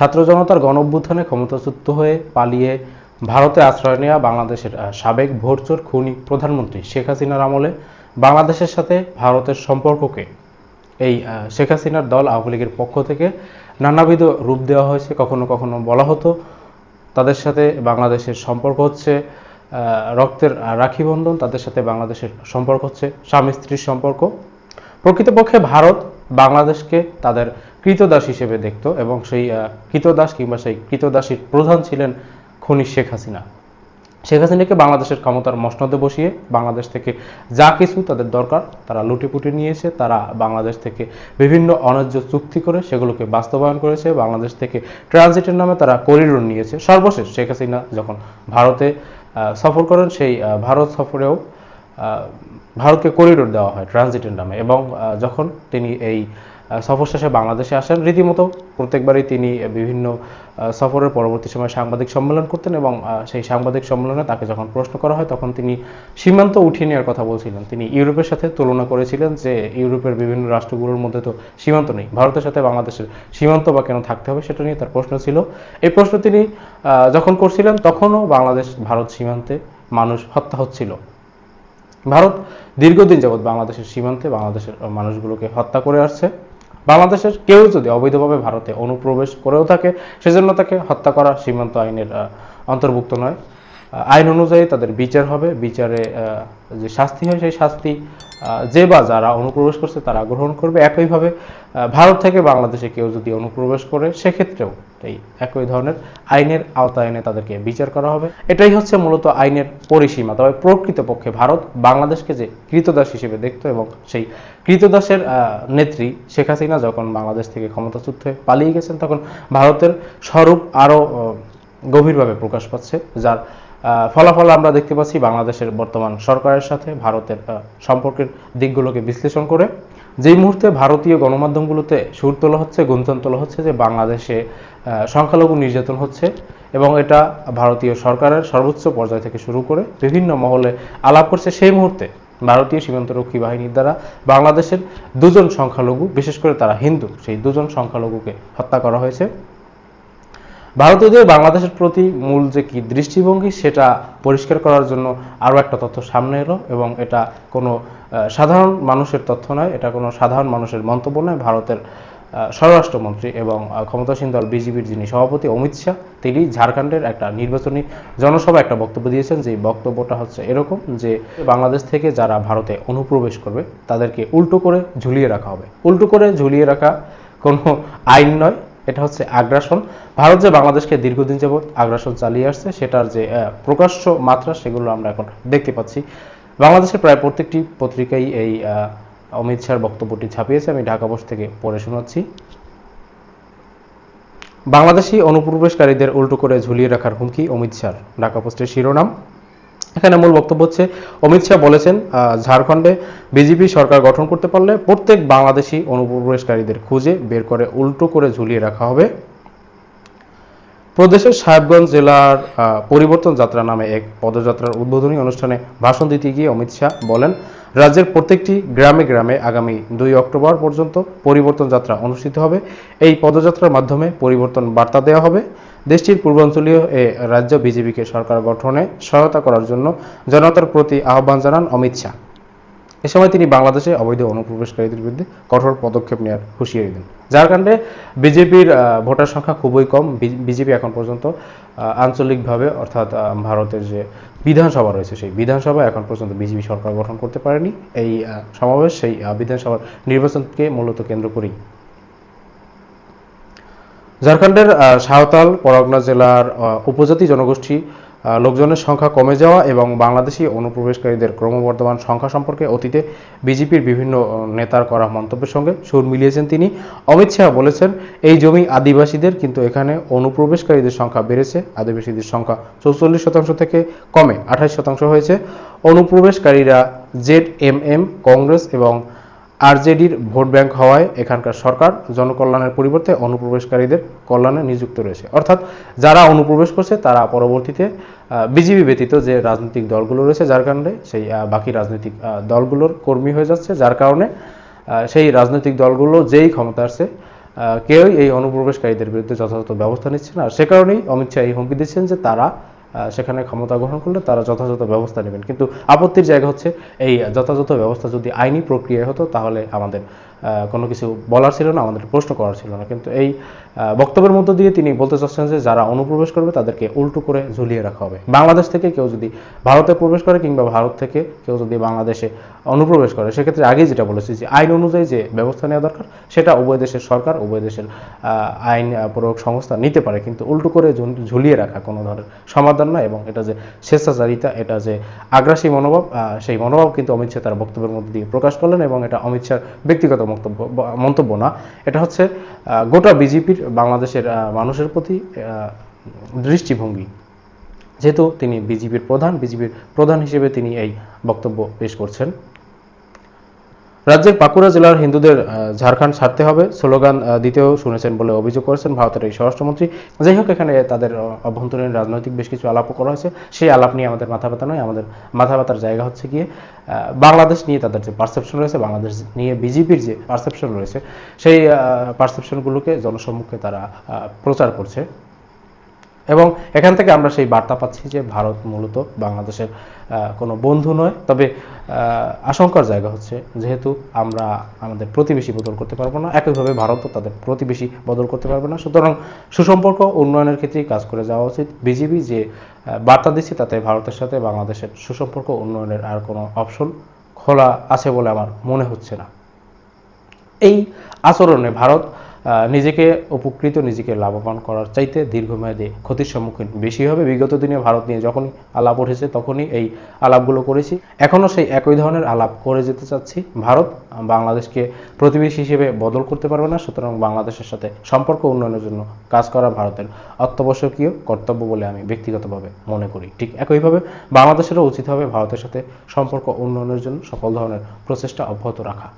ছাত্র জনতার গণ অভ্যুত্থানে ক্ষমতাচ্যুত হয়ে পালিয়ে ভারতে আশ্রয় নেওয়া বাংলাদেশের সাবেক ভোটচোর খুনি প্রধানমন্ত্রী শেখ হাসিনার আমলে বাংলাদেশের সাথে ভারতের সম্পর্ককে। এই শেখ হাসিনার দল আওয়ামী লীগের পক্ষ থেকে নানাবিধ রূপ দেওয়া হয়েছে, কখনো কখনো বলা হতো। তাদের সাথে বাংলাদেশের সম্পর্ক হচ্ছে রক্তের রাখি বন্ধন তাদের সাথে বাংলাদেশের সম্পর্ক হচ্ছে স্বামী স্ত্রীর সম্পর্ক। প্রকৃতপক্ষে ভারত বাংলাদেশকে তাদের কৃতদাস হিসেবে দেখত এবং সেই কৃতদাস কিংবা সেই কৃতদাসীর প্রধান ছিলেন খনি শেখ হাসিনা। শেখ হাসিনাকে বাংলাদেশের ক্ষমতার মসনদে বসিয়ে বাংলাদেশ থেকে যা কিছু তাদের দরকার তারা লুটিপুটি নিয়েছে, তারা বাংলাদেশ থেকে বিভিন্ন অন্যায্য চুক্তি করে সেগুলোকে বাস্তবায়ন করেছে, বাংলাদেশ থেকে ট্রানজিটের নামে তারা করিডোর নিয়েছে। সর্বশেষ শেখ হাসিনা যখন ভারতে সফর করেন, সেই ভারত সফরেও ভারতকে করিডোর দেওয়া হয় ট্রানজিটের নামে এবং যখন তিনি এই সফর শেষে বাংলাদেশে আসেন। রীতিমতো প্রত্যেকবারই তিনি বিভিন্ন সফরের পরবর্তী সময় সাংবাদিক সম্মেলন করতেন এবং সেই সাংবাদিক সম্মেলনে তাকে যখন প্রশ্ন করা হয় তখন তিনি সীমান্ত উঠিয়ে নেওয়ার কথা বলছিলেন। তিনি ইউরোপের সাথে তুলনা করেছিলেন যে ইউরোপের বিভিন্ন রাষ্ট্রগুলোর মধ্যে তো সীমান্ত নেই। ভারতের সাথে বাংলাদেশের সীমান্ত বা কেন থাকতে হবে সেটা নিয়ে তার প্রশ্ন ছিল। এই প্রশ্ন তিনি যখন করছিলেন তখনও বাংলাদেশ, ভারত সীমান্তে মানুষ হত্যা হচ্ছিল। ভারত দীর্ঘদিন যাবৎ বাংলাদেশের সীমান্তে বাংলাদেশের মানুষগুলোকে হত্যা করে আসছে। বাংলাদেশের কেউ যদি অবৈধভাবে ভারতে অনুপ্রবেশ করেও থাকে, সেজন্য তাকে হত্যা করা সীমান্ত আইনের অন্তর্ভুক্ত নয়। আইন অনুযায়ী তাদের বিচার হবে। বিচারে যে শাস্তি হয় সেই শাস্তি যে বা যারা অনুপ্রবেশ করছে তারা গ্রহণ করবে। একইভাবে ভারত থেকে বাংলাদেশে কেউ যদি অনুপ্রবেশ করে, সেক্ষেত্রেও এই একই ধরনের আইনের আওতায় এনে তাদেরকে বিচার করা হবে। এটাই হচ্ছে মূলত আইনের পরিসীমা। তবে প্রকৃতপক্ষে ভারত বাংলাদেশকে যে কৃতদাস হিসেবে দেখতো এবং সেই কৃতদাসের নেত্রী শেখ হাসিনা যখন বাংলাদেশ থেকে ক্ষমতাচ্যুত হয়ে পালিয়ে গেছেন, তখন ভারতের স্বরূপ আরও গভীরভাবে প্রকাশ পাচ্ছে, যার ফলাফল আমরা দেখতে পাচ্ছি বাংলাদেশের বর্তমান সরকারের সাথে, ভারতের সম্পর্কের দিকগুলোকে বিশ্লেষণ করে। যেই মুহূর্তে ভারতীয় গণমাধ্যমগুলোতে সুর তোলা হচ্ছে, গুঞ্জন তোলা হচ্ছে যে বাংলাদেশে সংখ্যালঘু নির্যাতন হচ্ছে এবং এটা ভারতীয় সরকারের সর্বোচ্চ পর্যায় থেকে শুরু করে বিভিন্ন মহলে আলাপ করছে। সেই মুহূর্তে ভারতীয় সীমান্তরক্ষী বাহিনীর দ্বারা বাংলাদেশের দুজন সংখ্যালঘু, বিশেষ করে তারা হিন্দু, সেই দুজন সংখ্যালঘুকে হত্যা করা হয়েছে। ভারতীয়দের বাংলাদেশের প্রতি মূল যে কি দৃষ্টিভঙ্গি, সেটা পরিষ্কার করার জন্য আরও একটা তথ্য সামনে এলো এবং এটা কোনো সাধারণ মানুষের তথ্য নয়, এটা কোনো সাধারণ মানুষের মন্তব্য নয়। ভারতের স্বরাষ্ট্রমন্ত্রী এবং ক্ষমতাসীন দল বিজেপির যিনি সভাপতি অমিত শাহ, তিনি ঝাড়খণ্ডের একটা নির্বাচনী জনসভায় একটা বক্তব্য দিয়েছেন যে বক্তব্যটা হচ্ছে এরকম যে বাংলাদেশ থেকে যারা ভারতে অনুপ্রবেশ করবে, তাদেরকে উল্টো করে ঝুলিয়ে রাখা হবে। উল্টো করে ঝুলিয়ে রাখা কোনো আইন নয় এটা হচ্ছে আগ্রাসন। ভারত যে বাংলাদেশকে দীর্ঘদিন যাবৎ আগ্রাসন চালিয়ে আসছে, সেটার যে প্রকাশ্য মাত্রা সেগুলো আমরা এখন দেখতে পাচ্ছি। বাংলাদেশের প্রায় প্রত্যেকটি পত্রিকাই এই অমিত শাহর বক্তব্যটি ছাপিয়েছে। আমি ঢাকা পোস্ট থেকে পড়ে শোনাচ্ছি। বাংলাদেশি অনুপ্রবেশকারীদের উল্টো করে ঝুলিয়ে রাখার হুমকি অমিত শাহর। ঢাকা পোস্টের শিরোনাম এখানে মূল বক্তব্য হচ্ছে, অমিত শাহ বলেছেন ঝাড়খণ্ডে বিজেপি সরকার গঠন করতে পারলে প্রত্যেক বাংলাদেশি অনুপ্রবেশকারীদের খুঁজে বের করে, উল্টো করে ঝুলিয়ে রাখা হবে। প্রদেশের সাহেবগঞ্জ জেলার পরিবর্তন যাত্রা নামে এক পদযাত্রার উদ্বোধনী অনুষ্ঠানে ভাষণ দিতে গিয়ে অমিত শাহ বলেন রাজ্যের প্রত্যেকটি গ্রামে গ্রামে আগামী দুই অক্টোবর পর্যন্ত পরিবর্তন যাত্রা অনুষ্ঠিত হবে। এই পদযাত্রার মাধ্যমে পরিবর্তন বার্তা দেওয়া হবে। দেশটির পূর্বাঞ্চলীয় এ রাজ্য বিজেপিকে সরকার গঠনে সহায়তা করার জন্য জনতার প্রতি আহ্বান জানান অমিত শাহ। এ সময় তিনি বাংলাদেশে অবৈধ অনুপ্রবেশকারীদের বিরুদ্ধে কঠোর পদক্ষেপ নেওয়ার হুঁশিয়ারি দেন। ঝাড়খণ্ডে বিজেপির ভোটার সংখ্যা খুবই কম। বিজেপি এখন পর্যন্ত আঞ্চলিকভাবে অর্থাৎ ভারতের যে বিধানসভা রয়েছে, সেই বিধানসভা এখন পর্যন্ত বিজেপি সরকার গঠন করতে পারেনি। এই সমাবেশ, সেই বিধানসভার নির্বাচনকে মূলত কেন্দ্র করেই। ঝাড়খণ্ডের সাঁওতাল, পরগনা জেলার উপজাতি জনগোষ্ঠী লোকজনের সংখ্যা কমে যাওয়া এবং বাংলাদেশি অনুপ্রবেশকারীদের ক্রমবর্ধমান সংখ্যা সম্পর্কে অতীতে বিজেপির বিভিন্ন নেতার করা মন্তব্যের সঙ্গে সুর মিলিয়েছেন তিনি। অমিত শাহ বলেছেন, এই জমি আদিবাসীদের, কিন্তু এখানে অনুপ্রবেশকারীদের সংখ্যা বেড়েছে। আদিবাসীদের সংখ্যা চৌচল্লিশ শতাংশ থেকে কমে আঠাশ শতাংশ হয়েছে। অনুপ্রবেশকারীরা জেড এম এম, কংগ্রেস এবং আরজেডির ভোট ব্যাংক হওয়ায় এখানকার সরকার জনকল্যাণের পরিবর্তে অনুপ্রবেশকারীদের কল্যাণে নিযুক্ত রয়েছে। অর্থাৎ যারা অনুপ্রবেশ করছে, তারা পরবর্তীতে বিজেপি ব্যতীত যে রাজনৈতিক দলগুলো রয়েছে, যার কারণে সেই বাকি রাজনৈতিক দলগুলোর কর্মী হয়ে যাচ্ছে, যার কারণে সেই রাজনৈতিক দলগুলো যেই ক্ষমতা আসছে কেউই এই অনুপ্রবেশকারীদের বিরুদ্ধে যথাযথ ব্যবস্থা নিচ্ছে না। আর সে কারণেই অমিত শাহ এই হুমকি দিচ্ছেন যে তারা সেখানে ক্ষমতা গ্রহণ করলে তারা যথাযথ ব্যবস্থা নেবেন। কিন্তু আপত্তির জায়গা হচ্ছে এই যথাযথ ব্যবস্থা যদি আইনি প্রক্রিয়া হতো, তাহলে আমাদের কোনো কিছু বলার ছিল না আমাদের প্রশ্ন করার ছিল না। কিন্তু এই বক্তব্যের মধ্য দিয়ে তিনি বলতে চাচ্ছেন যে যারা অনুপ্রবেশ করবে তাদেরকে উল্টো করে ঝুলিয়ে রাখা হবে। বাংলাদেশ থেকে কেউ যদি ভারতে প্রবেশ করে কিংবা ভারত থেকে কেউ যদি বাংলাদেশে অনুপ্রবেশ করে, সেক্ষেত্রে আগেই যেটা বলেছি যে আইন অনুযায়ী যে ব্যবস্থা নেওয়া দরকার, সেটা উভয় দেশের সরকার, উভয় দেশের আইন প্রয়োগ সংস্থা নিতে পারে। কিন্তু উল্টো করে ঝুলিয়ে রাখা কোনো ধরনের সমাধান নয় এবং এটা যে স্বেচ্ছাচারিতা, এটা যে আগ্রাসী মনোভাব সেই মনোভাব কিন্তু অমিত শাহ তার বক্তব্যের মধ্যে দিয়ে প্রকাশ করলেন এবং এটা অমিত শাহর ব্যক্তিগত বক্তব্য বা- মন্তব্য না, এটা হচ্ছে গোটা বিজেপির বাংলাদেশের মানুষের প্রতি দৃষ্টিভঙ্গি। যেহেতু তিনি বিজেপির প্রধান বিজেপির প্রধান হিসেবে তিনি এই বক্তব্য পেশ করছেন। রাজ্যের বাঁকুড়া জেলার হিন্দুদের ঝাড়খণ্ড ছাড়তে হবে স্লোগান দিতেও শুনেছেন বলে অভিযোগ করেছেন ভারতের এই স্বরাষ্ট্রমন্ত্রী। যাই হোক, এখানে তাদের অভ্যন্তরীণ রাজনৈতিক বেশ কিছু আলাপও করা হয়েছে। সেই আলাপ নিয়ে আমাদের মাথা ব্যথা নয়, আমাদের মাথা ব্যথার জায়গা হচ্ছে গিয়ে বাংলাদেশ নিয়ে তাদের যে পারসেপশন রয়েছে, বাংলাদেশ নিয়ে বিজেপির যে পারসেপশন রয়েছে, সেই পারসেপশনগুলোকে জনসম্মুখে তারা প্রচার করছে। এবং এখান থেকে আমরা সেই বার্তা পাচ্ছি যে ভারত মূলত বাংলাদেশের কোনো বন্ধু নয়। তবে আশঙ্কার জায়গা হচ্ছে যেহেতু আমরা আমাদের প্রতিবেশী বদল করতে পারব না, একইভাবে ভারতও তাদের প্রতিবেশী বদল করতে পারবে না। সুতরাং সুসম্পর্ক উন্নয়নের ক্ষেত্রেই কাজ করে যাওয়া উচিত। বিজেপি যে বার্তা দিচ্ছে তাতে ভারতের সাথে বাংলাদেশের সুসম্পর্ক উন্নয়নের আর কোনো অপশন খোলা আছে বলে আমার মনে হচ্ছে না। এই আচরণে ভারত নিজেকে উপকৃত, নিজেকে লাভবান করার চাইতে দীর্ঘমেয়াদে ক্ষতির সম্মুখীন বেশি হবে। বিগত দিনে ভারত নিয়ে যখনই আলাপ উঠেছে, তখনই এই আলাপগুলো করেছি। এখনও সেই একই ধরনের আলাপ করে যেতে চাচ্ছি। ভারত বাংলাদেশকে প্রতিবেশী হিসেবে বদল করতে পারবে না, সুতরাং বাংলাদেশের সাথে সম্পর্ক উন্নয়নের জন্য কাজ করা ভারতের অত্যাবশ্যকীয় কর্তব্য বলে আমি ব্যক্তিগতভাবে মনে করি। ঠিক একইভাবে বাংলাদেশেরও উচিত হবে ভারতের সাথে সম্পর্ক উন্নয়নের জন্য সকল ধরনের প্রচেষ্টা অব্যাহত রাখা।